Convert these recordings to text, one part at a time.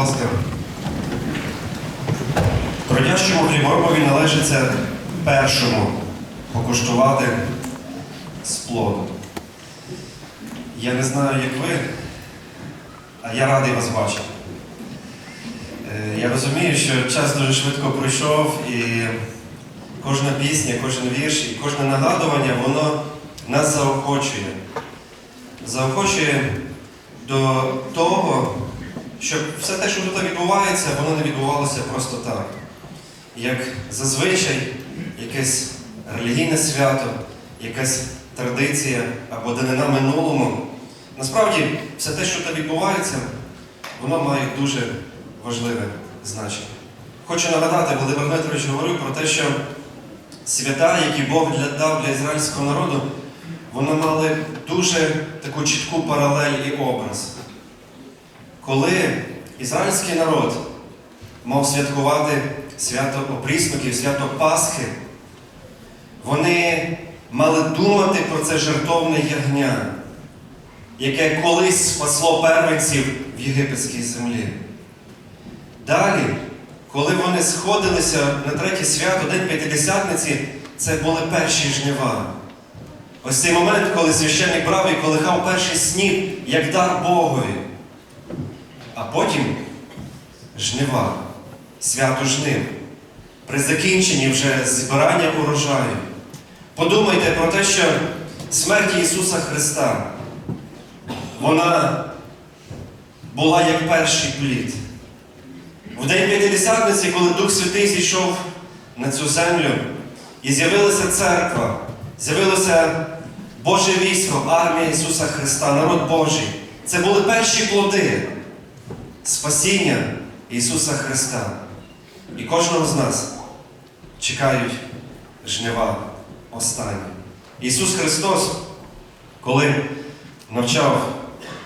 ласка. Трудящому хліборобові належиться першому покуштувати з плоду. Я не знаю, як ви, а я радий вас бачити. Е, Я розумію, що час дуже швидко пройшов, і кожна пісня, кожен вірш і кожне нагадування, воно нас заохочує. Заохочує до того, щоб все те, що тут відбувається, воно не відбувалося просто так. Як зазвичай якесь релігійне свято, якась традиція або данина минулому. Насправді, все те, що тут відбувається, воно має дуже важливе значення. Хочу нагадати, Володимир Дмитрович говорив про те, що свята, які Бог дав для ізраїльського народу, вони мали дуже таку чітку паралель і образ. Коли ізраїльський народ мав святкувати свято опрісноків, свято Пасхи, вони мали думати про це жертовне ягня, яке колись спасло первенців в єгипетській землі. Далі, коли вони сходилися на третє свято, День П'ятидесятниці, це були перші жнива. Ось цей момент, коли священник брав і колихав перший сніп, як дар Богові. А потім жнива, свято жнив, при закінченні вже збирання урожаю. Подумайте про те, що смерть Ісуса Христа, вона була як перший плід. В день П'ятидесятниці, коли Дух Святий зійшов на цю землю, і з'явилася церква, з'явилося Боже військо, армія Ісуса Христа, народ Божий. Це були перші плоди спасіння Ісуса Христа. І кожного з нас чекають жнива останні. Ісус Христос, коли навчав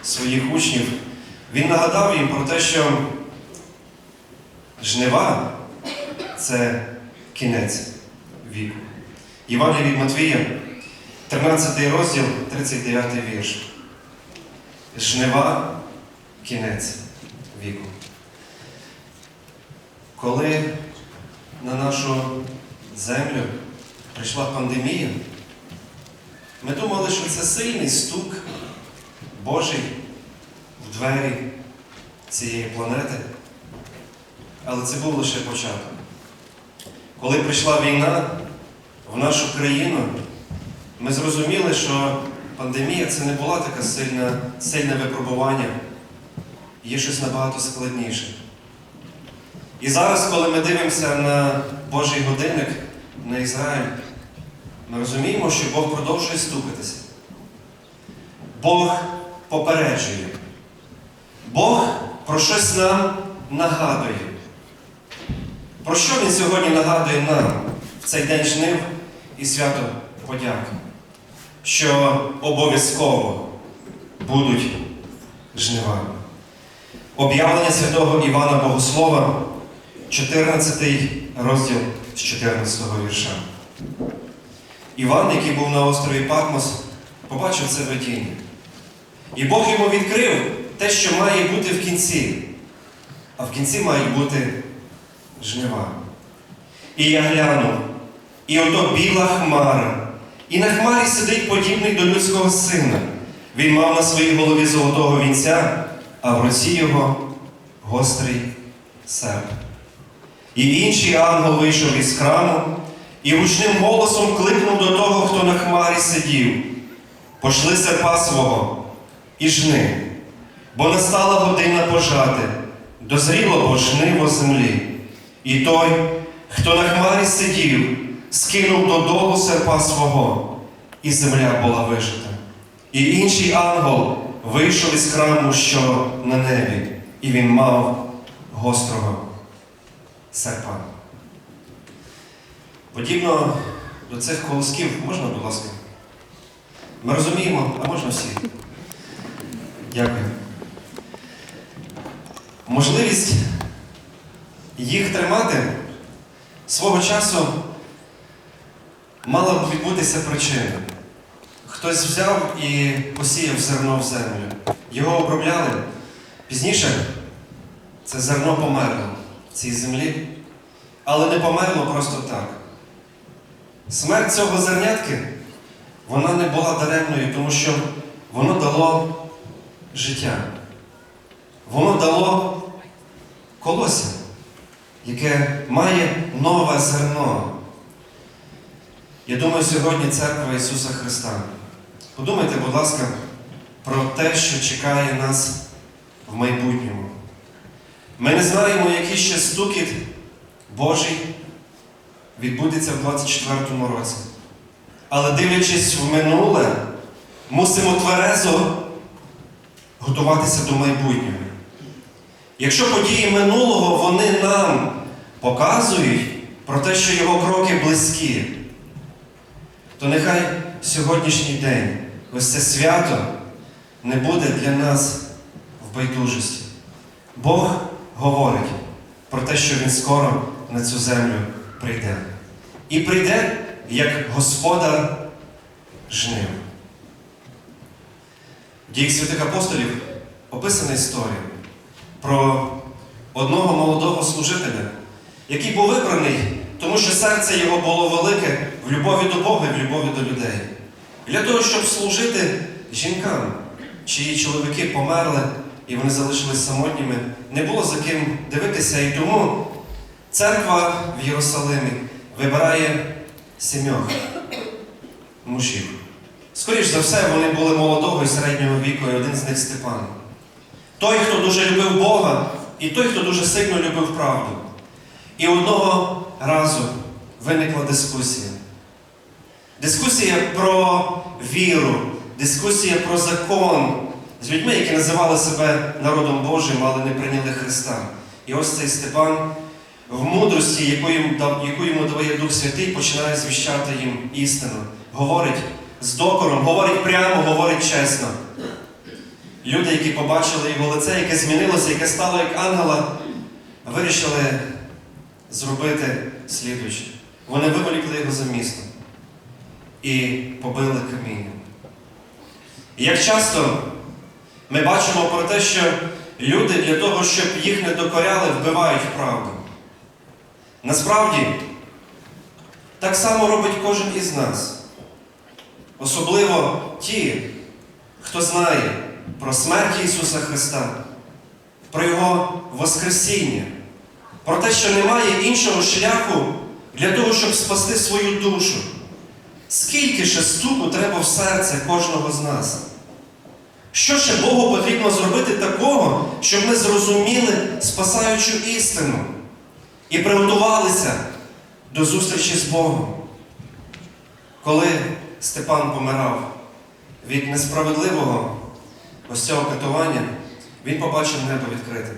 своїх учнів, Він нагадав їм про те, що жнива це кінець віку. Євангелій від Матвія, 13 розділ, 39 вірш. Жнива кінець віку. Коли на нашу землю прийшла пандемія, ми думали, що це сильний стук Божий в двері цієї планети. Але це був лише початок. Коли прийшла війна в нашу країну, ми зрозуміли, що пандемія це не була така сильне випробування, є щось набагато складніше. І зараз, коли ми дивимося на Божий годинник, на Ізраїль, ми розуміємо, що Бог продовжує стукатися. Бог попереджує. Бог про щось нам нагадує. Про що Він сьогодні нагадує нам в цей день жнив і свято подяки? Що обов'язково будуть жнива. Об'явлення святого Івана Богослова, 14 розділ з 14 вірша. Іван, який був на острові Патмос, побачив це видіння. І Бог йому відкрив те, що має бути в кінці. А в кінці має бути жнива. І я глянув, і ото біла хмара, і на хмарі сидить подібний до людського сина. Він мав на своїй голові золотого вінця, а в руці його гострий серп. І інший ангел вийшов із храму і гучним голосом кликнув до того, хто на хмарі сидів. Пошли серпа свого і жни, бо настала година пожати, дозріло бо жниво землі. І той, хто на хмарі сидів, скинув додолу серпа свого, і земля була вижита. І інший ангел вийшов із храму, що на небі, і він мав гострого серпа. Подібно до цих колосків, можна, будь ласка? Ми розуміємо, а можна всі? Дякую. Можливість їх тримати свого часу мала б відбутися причина. Хтось взяв і посіяв зерно в землю. Його обробляли. Пізніше це зерно померло в цій землі, але не померло просто так. Смерть цього зернятки, вона не була даремною, тому що воно дало життя. Воно дало колося, яке має нове зерно. Я думаю, сьогодні церква Ісуса Христа. Подумайте, будь ласка, про те, що чекає нас в майбутньому. Ми не знаємо, який ще стукіт Божий відбудеться в 24-му році. Але дивлячись в минуле, мусимо тверезо готуватися до майбутнього. Якщо події минулого вони нам показують про те, що його кроки близькі, то нехай сьогоднішній день, ось це свято, не буде для нас в байдужості. Бог говорить про те, що Він скоро на цю землю прийде. І прийде як господар жнив. В діях святих апостолів описана історія про одного молодого служителя, який був вибраний, тому що серце його було велике в любові до Бога і в любові до людей. Для того, щоб служити жінкам, чиї чоловіки померли і вони залишились самотніми, не було за ким дивитися. І тому церква в Єрусалимі вибирає сімьох мужів. Скоріш за все, вони були молодого і середнього віку, і один з них Степан. Той, хто дуже любив Бога, і той, хто дуже сильно любив правду. І одного разу виникла дискусія. Дискусія про віру, дискусія про закон з людьми, які називали себе народом Божим, але не прийняли Христа. І ось цей Степан в мудрості, яку йому, яку йому дає Дух Святий, починає звіщати їм істину. Говорить з докором, говорить прямо, говорить чесно. Люди, які побачили його лице, яке змінилося, яке стало як ангела, вирішили зробити слідуюче. Вони виволікли його за місто і побили камінням. І як часто ми бачимо про те, що люди для того, щоб їх не докоряли, вбивають правду. Насправді, так само робить кожен із нас. Особливо ті, хто знає про смерть Ісуса Христа, про Його Воскресіння, про те, що немає іншого шляху для того, щоб спасти свою душу. Скільки ще стуку треба в серце кожного з нас? Що ще Богу потрібно зробити такого, щоб ми зрозуміли спасаючу істину і приготувалися до зустрічі з Богом? Коли Степан помирав від несправедливого ось цього катування, він побачив небо відкритим.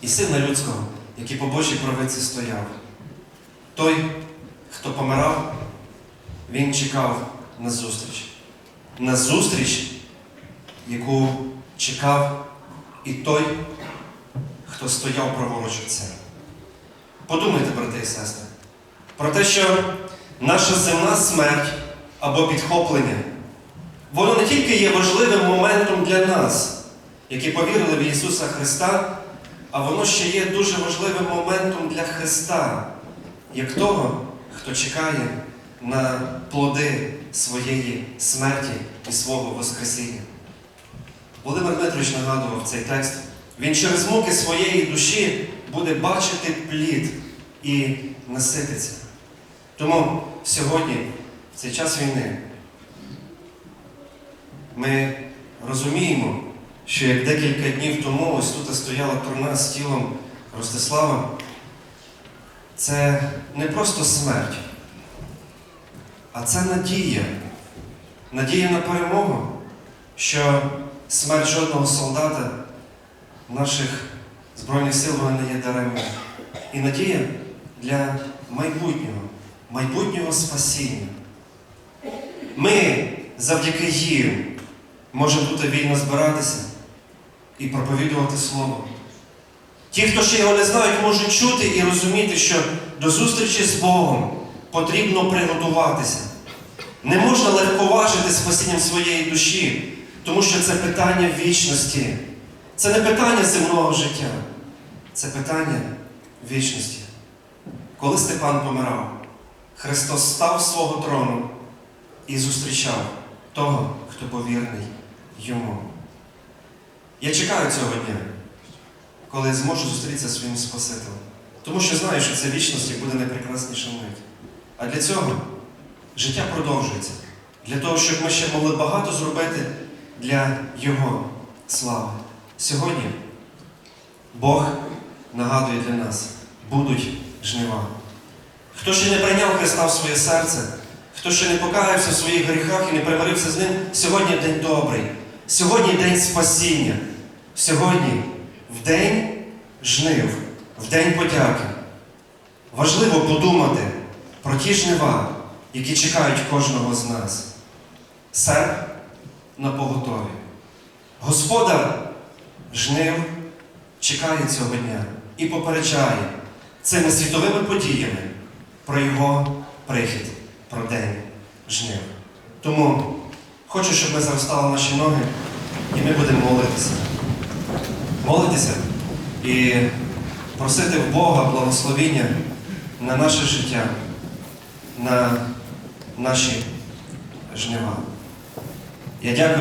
І сина людського, який по Божій правиці стояв. Той, хто помирав, він чекав на зустріч. На зустріч, яку чекав і той, хто стояв праворуч Отця. Подумайте, брати і сестри, про те, що наша земна смерть або підхоплення, воно не тільки є важливим моментом для нас, які повірили в Ісуса Христа, а воно ще є дуже важливим моментом для Христа, як того, хто чекає на плоди своєї смерті і свого Воскресіння. Володимир Дмитрович нагадував цей текст. Він через муки своєї душі буде бачити плід і насититься. Тому сьогодні, в цей час війни, ми розуміємо, що як декілька днів тому ось тут стояла труна з тілом Ростислава, це не просто смерть, а це надія. Надія на перемогу, що смерть жодного солдата наших Збройних сил вона не є даремною. І надія для майбутнього, майбутнього спасіння. Ми завдяки їм можемо тут вільно збиратися і проповідувати Слово. Ті, хто ще його не знають, можуть чути і розуміти, що до зустрічі з Богом потрібно приготуватися. Не можна легковажити спасінням своєї душі, тому що це питання вічності. Це не питання земного життя. це питання вічності. Коли Степан помирав, Христос став свого трону і зустрічав того, хто повірний йому. Я чекаю цього дня, коли зможу зустрітися зі своїм Спасителем. Тому що знаю, що це вічності буде найпрекрасніша мить. А для цього життя продовжується. Для того, щоб ми ще могли багато зробити для Його слави. Сьогодні Бог нагадує для нас, будуть жнива. Хто ще не прийняв Христа в своє серце, хто ще не покаявся в своїх гріхах і не примирився з ним, сьогодні день добрий, сьогодні день спасіння, сьогодні в день жнив, в день подяки. Важливо подумати про ті жнива, які чекають кожного з нас. Серп на поготові. Господар жнив чекає цього дня і попереджає цими світовими подіями про його прихід, про день жнив. Тому хочу, щоб ми зараз стали наші ноги і ми будемо молитися. Молитися і просити в Бога благословіння на наше життя, на наші жнива. Я дякую.